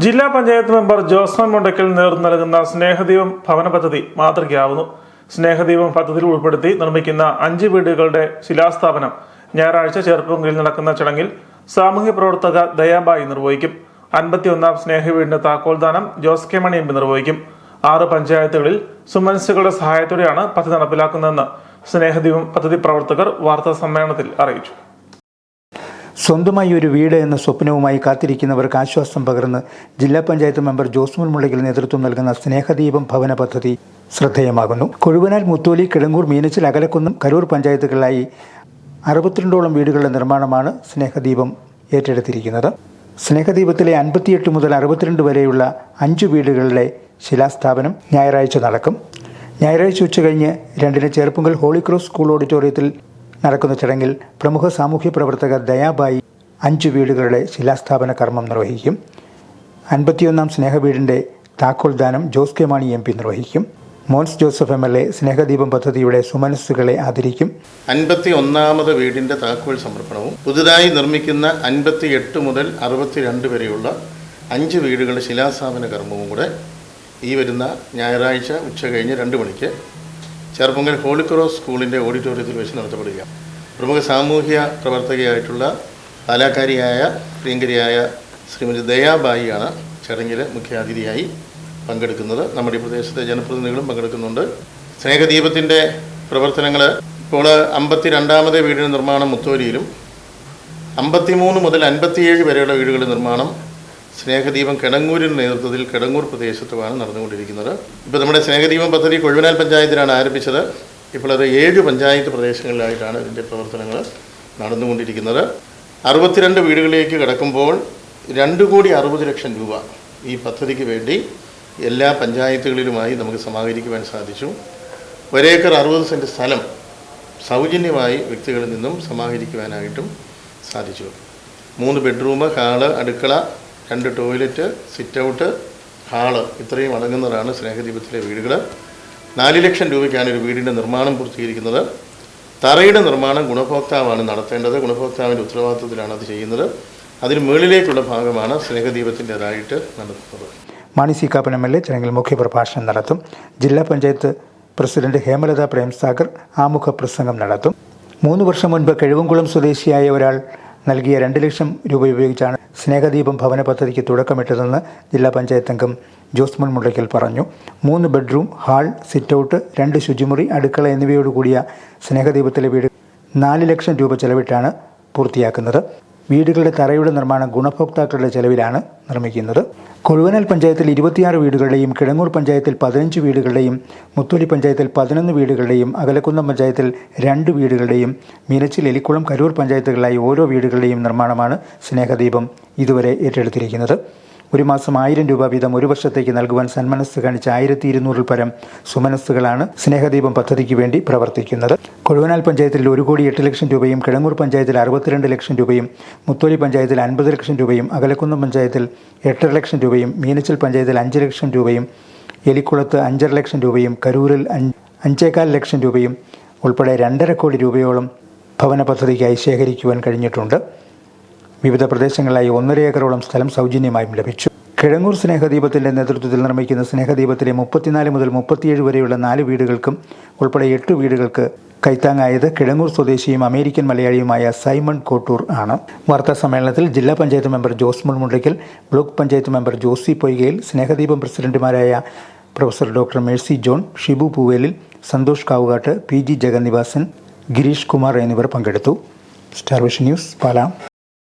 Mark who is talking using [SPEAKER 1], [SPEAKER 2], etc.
[SPEAKER 1] ജില്ലാ പഞ്ചായത്ത് മെമ്പർ ജോസ്മൻ മുണ്ടക്കൽ നേതൃത്വം നൽകുന്ന സ്നേഹദീപം ഭവന പദ്ധതി മാതൃകയാവുന്നു. സ്നേഹദീപം പദ്ധതിയിൽ ഉൾപ്പെടുത്തി നിർമ്മിക്കുന്ന അഞ്ച് വീടുകളുടെ ശിലാസ്ഥാപനം ഞായറാഴ്ച ചെറുപ്പുങ്കലിൽ നടക്കുന്ന ചടങ്ങിൽ സാമൂഹ്യ പ്രവർത്തക ദയാബായി നിർവഹിക്കും. അൻപത്തിയൊന്നാം സ്നേഹവീടിന്റെ താക്കോൽദാനം Jose K Mani M P നിർവഹിക്കും. ആറ് പഞ്ചായത്തുകളിൽ സുമൻസുകളുടെ സഹായത്തോടെയാണ് പദ്ധതി നടപ്പിലാക്കുന്നതെന്ന് സ്നേഹദീപം പദ്ധതി പ്രവർത്തകർ വാർത്താ സമ്മേളനത്തിൽ അറിയിച്ചു.
[SPEAKER 2] സ്വന്തമായി ഒരു വീട് എന്ന സ്വപ്നവുമായി കാത്തിരിക്കുന്നവർക്ക് ആശ്വാസം പകർന്ന് ജില്ലാ പഞ്ചായത്ത് മെമ്പർ ജോസ്മുൽ മുളകിൽ നേതൃത്വം നൽകുന്ന സ്നേഹദീപം ഭവന പദ്ധതി ശ്രദ്ധേയമാകുന്നു. കൊഴുവനാൽ മുത്തോലി കിടങ്ങൂർ മീനച്ചിൽ അകലക്കുന്നം കരൂർ പഞ്ചായത്തുകളിലായി അറുപത്തിരണ്ടോളം വീടുകളുടെ നിർമ്മാണമാണ് സ്നേഹദീപം ഏറ്റെടുത്തിരിക്കുന്നത്. സ്നേഹദീപത്തിലെ അൻപത്തിയെട്ട് മുതൽ അറുപത്തിരണ്ട് വരെയുള്ള അഞ്ച് വീടുകളിലെ ശിലാസ്ഥാപനം ഞായറാഴ്ച നടക്കും. ഞായറാഴ്ച ഉച്ചകഴിഞ്ഞ് രണ്ടിന് ചേർപ്പുങ്കൽ ഹോളിക്രോസ് സ്കൂൾ ഓഡിറ്റോറിയത്തിൽ നടക്കുന്ന ചടങ്ങിൽ പ്രമുഖ സാമൂഹ്യ പ്രവർത്തക ദയാബായി അഞ്ച് വീടുകളുടെ ശിലാസ്ഥാപന കർമ്മം നിർവഹിക്കും. അൻപത്തിയൊന്നാം സ്നേഹവീടിന്റെ താക്കോൽദാനം Jose K Mani M P നിർവഹിക്കും. Mons Joseph M L A Snehadeepam പദ്ധതിയുടെ സുമനസ്സുകളെ ആദരിക്കും.
[SPEAKER 3] അൻപത്തി ഒന്നാമത് വീടിന്റെ താക്കോൽ സമർപ്പണവും പുതുതായി നിർമ്മിക്കുന്ന അൻപത്തി എട്ട് മുതൽ അറുപത്തിരണ്ട് വരെയുള്ള അഞ്ച് വീടുകളുടെ ശിലാസ്ഥാപന കർമ്മവും കൂടെ ഈ വരുന്ന ഞായറാഴ്ച ഉച്ച കഴിഞ്ഞ് രണ്ട് മണിക്ക് ചെറുപ്പങ്കൽ ഹോളി ക്രോസ് സ്കൂളിന്റെ ഓഡിറ്റോറിയത്തിൽ വെച്ച് നടത്തപ്പെടുക പ്രമുഖ സാമൂഹ്യ പ്രവർത്തകയായിട്ടുള്ള കലാകാരിയായ പ്രിയങ്കരിയായ ശ്രീമതി ദയാബായിയാണ് ചടങ്ങിൽ മുഖ്യാതിഥിയായി പങ്കെടുക്കുന്നത്. നമ്മുടെ ഈ പ്രദേശത്തെ ജനപ്രതിനിധികളും പങ്കെടുക്കുന്നുണ്ട്. സ്നേഹദീപത്തിന്റെ പ്രവർത്തനങ്ങൾ ഇപ്പോൾ അമ്പത്തി രണ്ടാമത് വീടിന് നിർമ്മാണം മുത്തോലിയിലും അമ്പത്തിമൂന്ന് മുതൽ അൻപത്തിയേഴ് വരെയുള്ള വീടുകളുടെ നിർമ്മാണം സ്നേഹദീപം കിടങ്ങൂരിന്റെ നേതൃത്വത്തിൽ കിടങ്ങൂർ പ്രദേശത്തുമാണ് നടന്നുകൊണ്ടിരിക്കുന്നത്. ഇപ്പോൾ നമ്മുടെ സ്നേഹദീപം പദ്ധതി കൊഴുവനാൽ പഞ്ചായത്തിലാണ് ആരംഭിച്ചത്. ഇപ്പോൾ അത് ഏഴ് പഞ്ചായത്ത് പ്രദേശങ്ങളിലായിട്ടാണ് ഇതിന്റെ പ്രവർത്തനങ്ങൾ നടന്നുകൊണ്ടിരിക്കുന്നത്. അറുപത്തിരണ്ട് വീടുകളിലേക്ക് കിടക്കുമ്പോൾ രണ്ട് കോടി അറുപത് ലക്ഷം രൂപ ഈ പദ്ധതിക്ക് വേണ്ടി എല്ലാ പഞ്ചായത്തുകളിലുമായി നമുക്ക് സമാഹരിക്കുവാൻ സാധിച്ചു. ഒരേക്കർ അറുപത് സെന്റ് സ്ഥലം സൗജന്യമായി വ്യക്തികളിൽ നിന്നും സമാഹരിക്കുവാനായിട്ടും സാധിച്ചു. മൂന്ന് ബെഡ്റൂം ഹാൾ അടുക്കള രണ്ട് ടോയ്ലറ്റ് സിറ്റ് ഔട്ട് ഹാൾ ഇത്രയും അടങ്ങുന്നതാണ് സ്നേഹദീപത്തിലെ വീടുകൾ നാല് ലക്ഷം രൂപയ്ക്കാണ് ഒരു വീടിന്റെ നിർമ്മാണം പൂർത്തീകരിക്കുന്നത്. തറയുടെ നിർമ്മാണം ഗുണഭോക്താവാണ് നടത്തേണ്ടത്. ഗുണഭോക്താവിന്റെ ഉത്തരവാദിത്വത്തിലാണ് അത് ചെയ്യുന്നത്. അതിന് മുകളിലേക്കുള്ള ഭാഗമാണ് സ്നേഹദീപത്തിന്റെതായിട്ട് നടത്തുന്നത്
[SPEAKER 2] Mani C Kappan M L A ചടങ്ങിൽ മുഖ്യപ്രഭാഷണം നടത്തും. ജില്ലാ പഞ്ചായത്ത് പ്രസിഡന്റ് ഹേമലത പ്രേംസാഗർ ആമുഖ പ്രസംഗം നടത്തും. മൂന്ന് വർഷം മുൻപ് കഴിവുംകുളം സ്വദേശിയായ ഒരാൾ നൽകിയ രണ്ട് ലക്ഷം രൂപ ഉപയോഗിച്ചാണ് സ്നേഹദീപം ഭവന പദ്ധതിക്ക് തുടക്കമിട്ടതെന്ന് ജില്ലാ പഞ്ചായത്ത് അംഗം ജോസ്മൻ മുണ്ടയ്ക്കൽ പറഞ്ഞു. മൂന്ന് ബെഡ്റൂം ഹാൾ സിറ്റൗട്ട് രണ്ട് ശുചിമുറി അടുക്കള എന്നിവയോടുകൂടിയ സ്നേഹദീപത്തിലെ വീട് നാല് ലക്ഷം രൂപ ചെലവിട്ടാണ് പൂർത്തിയാക്കുന്നത്. വീടുകളുടെ തറയുടെ നിർമ്മാണം ഗുണഭോക്താക്കളുടെ ചെലവിലാണ് നിർമ്മിക്കുന്നത്. കൊഴുവനാൽ പഞ്ചായത്തിൽ ഇരുപത്തിയാറ് വീടുകളുടെയും കിടങ്ങൂർ പഞ്ചായത്തിൽ പതിനഞ്ച് വീടുകളുടെയും മുത്തോലി പഞ്ചായത്തിൽ പതിനൊന്ന് വീടുകളുടെയും അകലക്കുന്നം പഞ്ചായത്തിൽ രണ്ട് വീടുകളുടെയും മീനച്ചിൽ എലിക്കുളം കരൂർ പഞ്ചായത്തുകളിലായി ഓരോ വീടുകളുടെയും നിർമ്മാണമാണ് സ്നേഹദീപം ഇതുവരെ ഏറ്റെടുത്തിരിക്കുന്നത്. ഒരു മാസം ആയിരം രൂപ വീതം ഒരു വർഷത്തേക്ക് നൽകുവാൻ സന്മനസ് കാണിച്ച ആയിരത്തി ഇരുന്നൂറിൽ പരം സുമനസ്സുകളാണ് സ്നേഹദീപം പദ്ധതിക്ക് വേണ്ടി പ്രവർത്തിക്കുന്നത്. കൊഴുവനാൽ പഞ്ചായത്തിൽ ഒരു കോടി എട്ട് ലക്ഷം രൂപയും കിഴങ്ങൂർ പഞ്ചായത്തിൽ അറുപത്തിരണ്ട് ലക്ഷം രൂപയും മുത്തോലി പഞ്ചായത്തിൽ അൻപത് ലക്ഷം രൂപയും അകലക്കുന്നം പഞ്ചായത്തിൽ എട്ടര ലക്ഷം രൂപയും മീനച്ചിൽ പഞ്ചായത്തിൽ അഞ്ച് ലക്ഷം രൂപയും എലിക്കുളത്ത് അഞ്ചര ലക്ഷം രൂപയും കരൂരിൽ അഞ്ച് അഞ്ചേകാൽ ലക്ഷം രൂപയും ഉൾപ്പെടെ രണ്ടര കോടി രൂപയോളം ഭവന പദ്ധതിക്കായി ശേഖരിക്കുവാൻ കഴിഞ്ഞിട്ടുണ്ട്. വിവിധ പ്രദേശങ്ങളിലായി ഒന്നര ഏക്കറോളം സ്ഥലം സൗജന്യമായും ലഭിച്ചു. കിഴങ്ങൂർ സ്നേഹദീപത്തിന്റെ നേതൃത്വത്തിൽ നിർമ്മിക്കുന്ന സ്നേഹദീപത്തിലെ മുപ്പത്തിനാല് മുതൽ മുപ്പത്തിയേഴ് വരെയുള്ള നാല് വീടുകൾക്കും ഉൾപ്പെടെ എട്ട് വീടുകൾക്ക് കൈത്താങ്ങായത് കിഴങ്ങൂർ സ്വദേശിയും അമേരിക്കൻ മലയാളിയുമായ സൈമൺ കോട്ടൂർ ആണ്. വാർത്താ സമ്മേളനത്തിൽ ജില്ലാ panchayat member Jose Mulmundackal block panchayat member Josy Poykayil Snehadeepam പ്രസിഡന്റുമാരായ professor doctor Mercy John Shibu Poovelil Santhosh Kavukattu P G Jagannivasan Gireesh Kumar എന്നിവർ പങ്കെടുത്തു. Star vision news പാലാം.